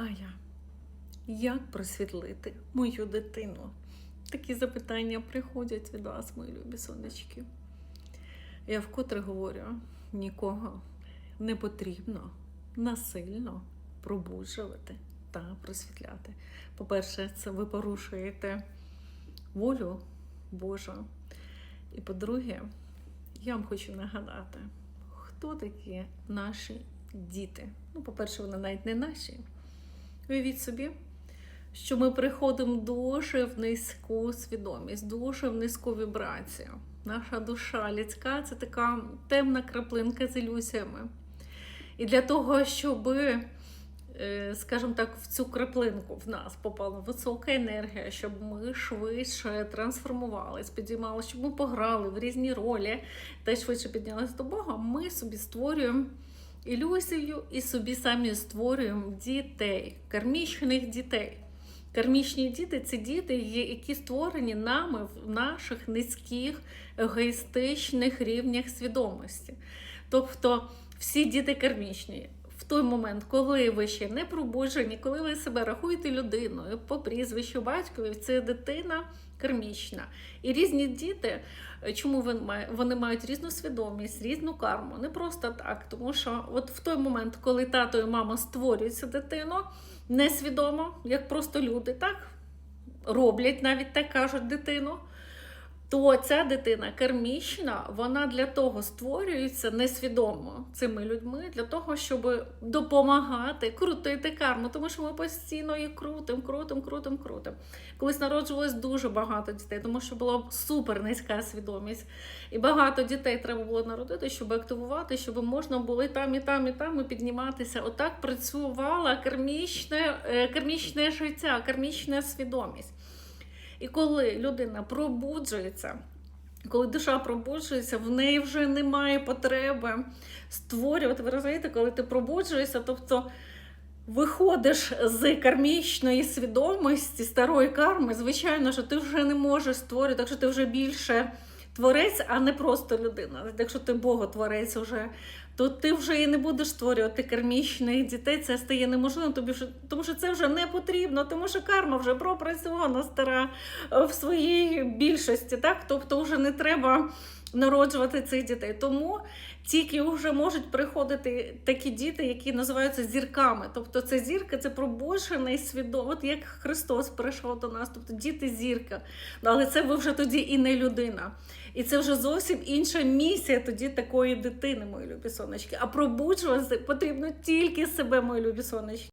А як просвітлити мою дитину? Такі запитання приходять від вас, мої любі сонечки. Я вкотре говорю: нікого не потрібно насильно пробуджувати та просвітляти. По-перше, це ви порушуєте волю Божу. І по-друге, я вам хочу нагадати, хто такі наші діти. Ну, по-перше, вони навіть не наші. Уявіть собі, що ми приходимо дуже в низьку свідомість, дуже в низьку вібрацію. Наша душа людська це така темна краплинка з ілюзіями. І для того, щоб, е, скажімо так, в цю краплинку в нас попала висока енергія, щоб ми швидше трансформувалися, підіймалися, щоб ми пограли в різні ролі та швидше піднялися до Бога, ми собі створюємо ілюзію і собі самі створюємо дітей, кармічних дітей. Кармічні діти це діти, які створені нами в наших низьких егоїстичних рівнях свідомості. Тобто всі діти кармічні. В той момент, коли ви ще не пробуджені, коли ви себе рахуєте людиною по прізвищу батькові, це дитина кармічна. І різні діти, е, чому вони мають, різну свідомість, різну карму. Не просто так, тому що от в той момент, коли тато і мама створюють цю дитину, несвідомо, як просто люди, так роблять навіть так кажуть дитину. То ця дитина кармічна, вона для того створюється несвідомо цими людьми, для того, щоб допомагати крутити карму, тому що ми постійно її крутим, крутим, крутим, крутим. Колись народжувалось дуже багато дітей, тому що була супер низька свідомість. І багато дітей треба було народити, щоб активувати, щоб можна було і там, і там, і там і підніматися. Отак працювала кармічне, е, кармічне життя, кармічна свідомість. І коли людина пробуджується, коли душа пробуджується, в неї вже немає потреби створювати. Ви розумієте, коли ти пробуджуєшся, тобто виходиш з кармічної свідомості, старої карми, звичайно, що ти вже не можеш створювати, так що ти вже більше творець, а не просто людина. Якщо ти Боготворець вже, то ти вже і не будеш створювати кармічних дітей. Це стає неможливо, тобі тому що це вже не потрібно, тому що карма вже пропрацьована стара е, в своїй більшості. Так? Тобто вже не треба народжувати цих дітей. Тому тільки вже можуть приходити такі діти, які називаються зірками. Тобто це зірка, це пробуджений свідомо, от як Христос прийшов до нас, тобто діти зірка. Але це ви вже тоді і не людина. І це вже зовсім інша місія тоді такої дитини, мої любі сонечки. А пробуджувати потрібно тільки себе, мої любі сонечки.